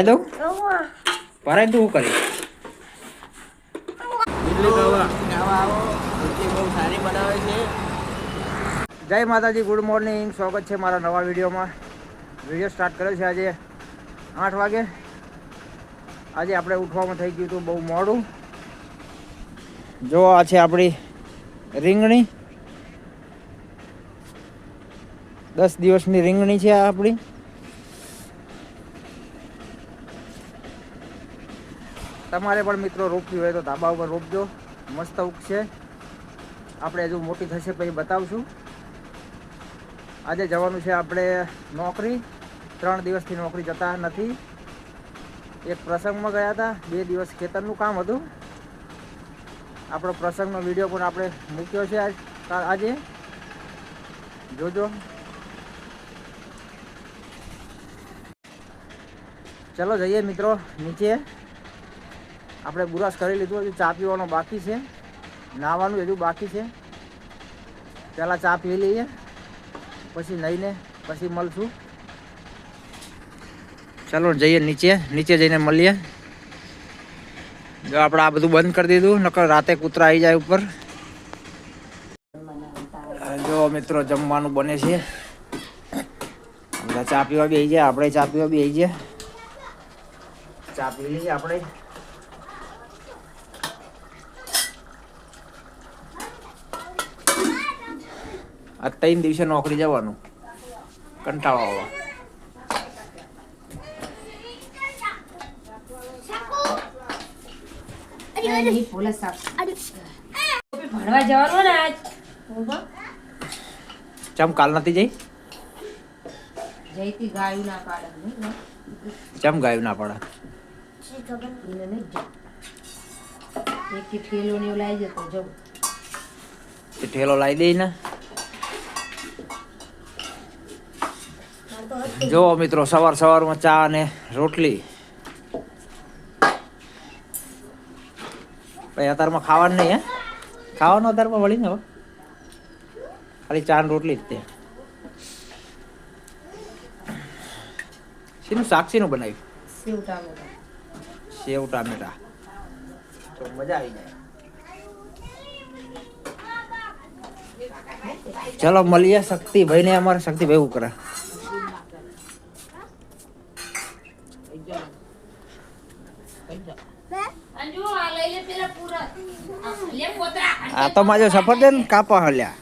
Hello? પરાય તું કરી ઇડલી ખાવા ખાવા. આવો બહુ સારી બનાવે છે. જય માતાજી ગુડ મોર્નિંગ. સ્વાગત છે મારા નવા વિડીયોમાં. વીડિયો સ્ટાર્ટ કર્યો છે આજે આઠ વાગે. આજે આપણે ઉઠવામાં થઈ ગયું હતું બહુ મોડું. જો આ છે આપણી રીંગણી. દસ દિવસની રીંગણી છે આ આપણી. તમારે પણ મિત્રો રોપવી હોય તો ધાબા ઉપર રોપજો મસ્ત ઉગશે આપણે હજુ મોટી થશે પછી બતાવશું. આજે જવાનું છે આપણે નોકરી. ત્રણ દિવસથી નોકરી જતા નથી. એક પ્રસંગમાં ગયા હતા. બે દિવસ ખેતરનું કામ હતું. આપણો પ્રસંગનો વીડિયો પણ આપણે મૂક્યો છે આજ. જોજો. ચલો જઈએ મિત્રો નીચે. આપણે બુરાશ કરી લીધું હજુ ચા પીવાનો બાકી છે. નાહવાનું હજુ બાકી છે. પહેલાં ચા પી લઈએ, પછી નહીને પછી મળશું. ચાલો જઈએ નીચે નીચે જઈને મળીએ. જો આપણે આ બધું બંધ કરી દીધું, નકર રાતે કૂતરા આવી જાય ઉપર. જો મિત્રો જમવાનું બને છે. ચા પીવા બી આવી જાય આપણે ચા પીવા બી આવી જાય ચા પી લઈએ આપણે. આ ત્રણ દિવસે નોકરી જવાનું. કંટાળો આવે. નહીં, ફૂલે સાફ. ભણવા જવાનું ને આજ. ચમ કાલ નથી જઈ? જઈતી ગાયું ના પાડે. ચમ ગાયું ના ઠેલો લાવી દઈ ને. જો મિત્રો સવાર સવારમાં ચા અને રોટલી. પછી અત્યારમાં ખાવાનું નહીં હે? ખાવાનું અત્યારમાં વળી ને ખાલી ચા ને રોટલી જ તે. શીનું શાક શીનું બનાવ્યું? સેવ ટામેટા. સેવ ટામેટા. તો મજા આવી જાય. ચલો મળીએ શક્તિભાઈ ને અમારે શક્તિભાઈ એવું કરે અંજુ આ લઈ લે પેલા પૂરા આ તો માજો સફરજન કાપા હલ્યા.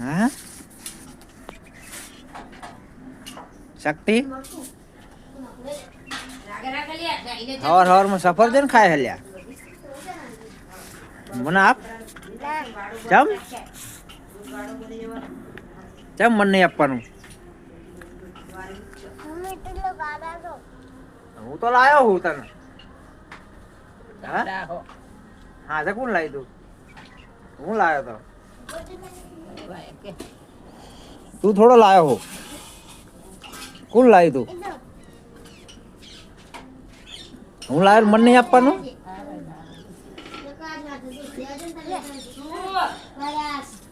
હા? શક્તિ? હવાર. હવાર હવારમાં સફરજન ખાય હલ્યા. મને આપ? ચમ? ચમ મને નહીં આપવાનું? હું તો લાયો હું તને. હા? હા, તો કોણ લાવી તું? હું લાવ્યો તો. તું થોડો લાયો હો. કોણ લાવી તું? હું લાવ્યો મને નહીં આપવાનું?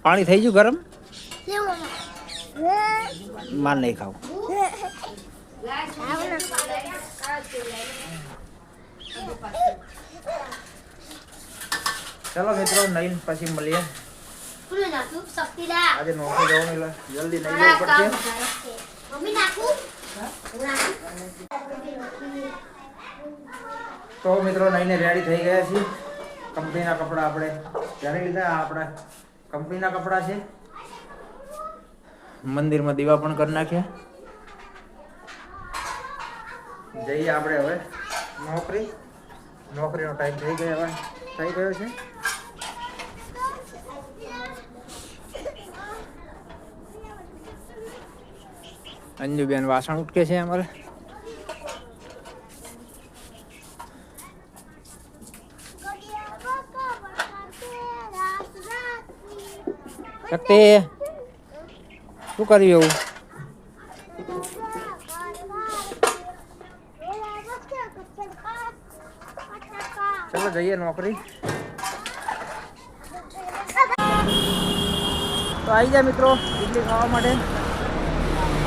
પાણી થઈ ગયું ગરમ? માર નહીં ખાવું. ચલો મિત્રો નહીં પછી મળીએ. આજે નોકરી જવાનું એટલે જલ્દી નહીં જવું પડશે. તો મિત્રો નઈને રેડી થઈ ગયા છીએ. કંપનીના કપડાં આપણે જાણી લીધા. આપણા કંપનીના કપડાં છે. મંદિરમાં દીવા પણ કરી નાખ્યા. જઈએ આપણે હવે. નોકરી. નોકરીનો ટાઈમ થઈ ગયો હવે. થઈ ગયો છે. અંજુબેન વાસણ ઉટકે છે અમારે. શક્તિ, શું કર્યું એવું? ચલો જઈએ નોકરી. તો આવી જાય મિત્રો ઇડલી ખાવા માટે.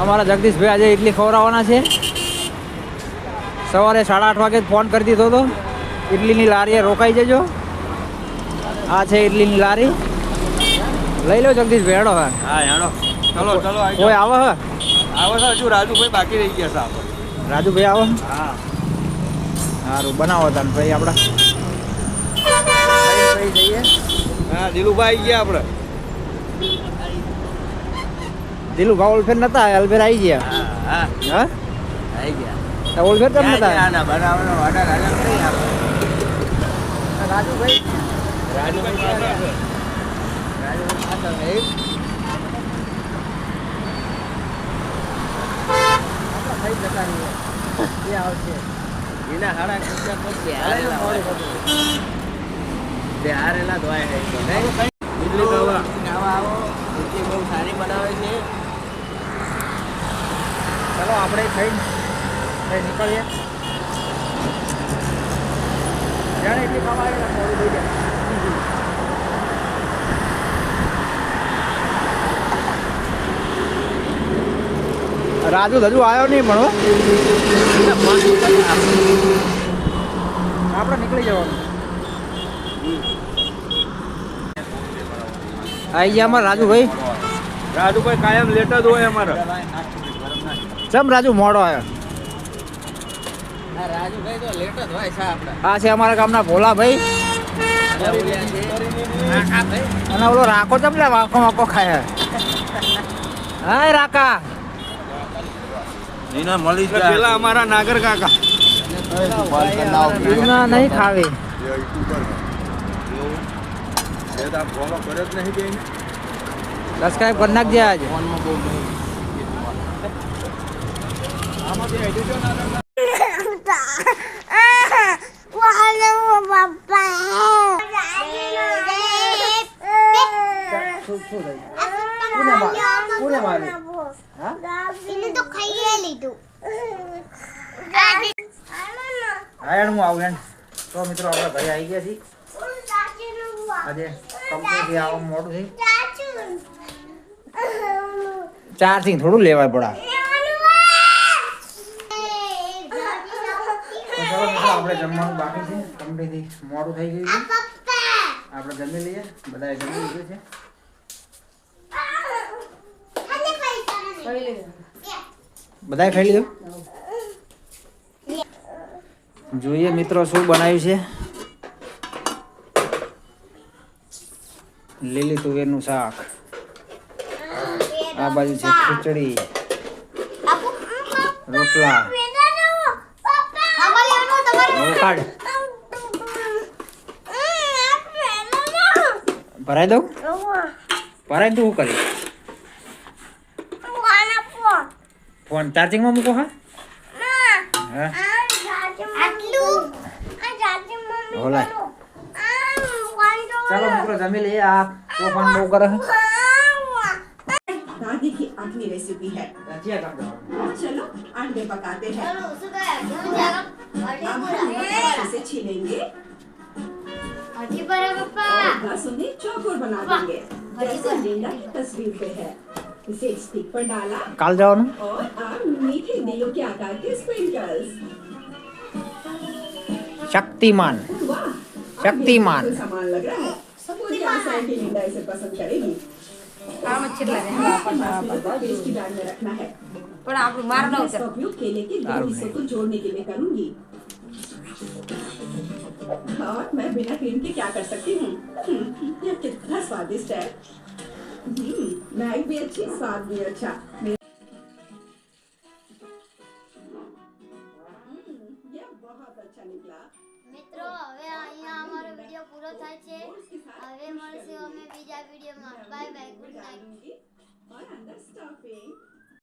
અમારા જગદીશભાઈ આજે ઇડલી ખવડાવવાના છે. સવારે સાડા આઠ વાગે ફોન કરી દીધો હતો. ઇડલીની લારીએ રોકાઈ જજો. આ છે ઇડલીની લારી. લઈ લો જગદીશભાઈ હેડો હા હા હેડો. ચલો ચલો કોઈ આવો હા આવો સર હજુ રાજુભાઈ બાકી રહી ગયા સાહેબ રાજુભાઈ આવો? હા. સારું બનાવો તાન ભાઈ આપણા જઈએ હા દિલુભાઈ ગયા આપણે દિલુ ભાવ ઓલફેર નતા અલફેર આવી ગયા હા હા હા આવી ગયા ઓલફેર કેમ નતા આના બનાવવાનો ઓર્ડર હાજર કરી આપ રાજુભાઈ રાજુભાઈ? રાજુભાઈ પાછળ છે. જતા રહીએ. એ આવશે એના હાડા ખર્ચા હાલે બિહારેલા મોડું બિહારેલા? ઇડલી ખાવા આવો ઇડલી બહુ સારી બનાવે છે ચલો આપણે ખાઈ નીકળીએ. જાણે એટલી ખાવા આવેલા મોડું થઈ ગયા રાજુ હજુ આવ્યો નહીં પણ આપણે નીકળી જવાનું. આવી ગયા અમારા રાજુભાઈ. રાજુભાઈ કાયમ લેટ જ હોય અમારે. ચમ રાજુ મોડો આવ્યો રાજુભાઈ તો લેટ જ હોય છે આપણે આ છે અમારા ગામના ભોલાભાઈ અને ઓલો રાકો ચમ લે વાંકો વાંકો ખાય હાય રાકા. એના મળી પેલા અમારા નાગર કાકા. ના નહીં ખાવી. સબસ્ક્રાઈબ કરી નાખજે આજે. હા આવું યાર તો મિત્રો આપણે ઘરે આવી ગયા છીએ આજે કંપનીથી આવવા મોડું થઈ ચાર્જિંગ થોડું લેવાય પડા તો ચલો મિત્રો આપણે જમવાનું બાકી છે. કંપનીથી મોડું થઈ ગયું છે. આપણે જમી લઈએ. બધાએ જમી લીધું છે. બધાએ ખાઈ લીધું? જોઈએ મિત્રો શું બનાવ્યું છે. લીલી તુવેરનું શાક. આ બાજુ છે ખીચડી. રોટલા. કાઢ ભરાઈ દઉં ભરાઈ તું શું કરી ફોન ચાર્જિંગમાં મૂકો હા હા હોલા. ચાલો મિત્રો જમી લઈએ આ તોફાન બહુ કરે છે दादी की अपनी रेसिपी है चलो अंडे पकाते हैं अब छीलेंगे तस्वीर पे है। इसे स्टिक पर डाला। काल जाओ ना। और आप मीठे के आकार के स्प्रिंकल्स शक्तिमान। शक्तिमान। सामान लग रहा है? पूरी आसान है लिंडा इसे पसंद करेगी? काम अच्छे लग रहे हैं। टेस्ट की में रखना है। પણ આપણું માર मैं ન इसका उपयोग केले के दो दारुण हिस्सों को जोड़ने के लिए करूंगी और मैं बिना क्रीम के क्या कर सकती हूँ हम्म, यह कितना स्वादिष्ट है हम्म, मैगी भी अच्छी स्वाद भी अच्छा मेरा- हम्म, यह बहुत अच्छा निकला મિત્રો હવે અહીંયા અમારો વિડિયો પૂરો થાય છે હવે મળશું અમે બીજા વિડિયોમાં બાય બાય ગુડ નાઇટ डालूंगी और अंदर स्टफिंग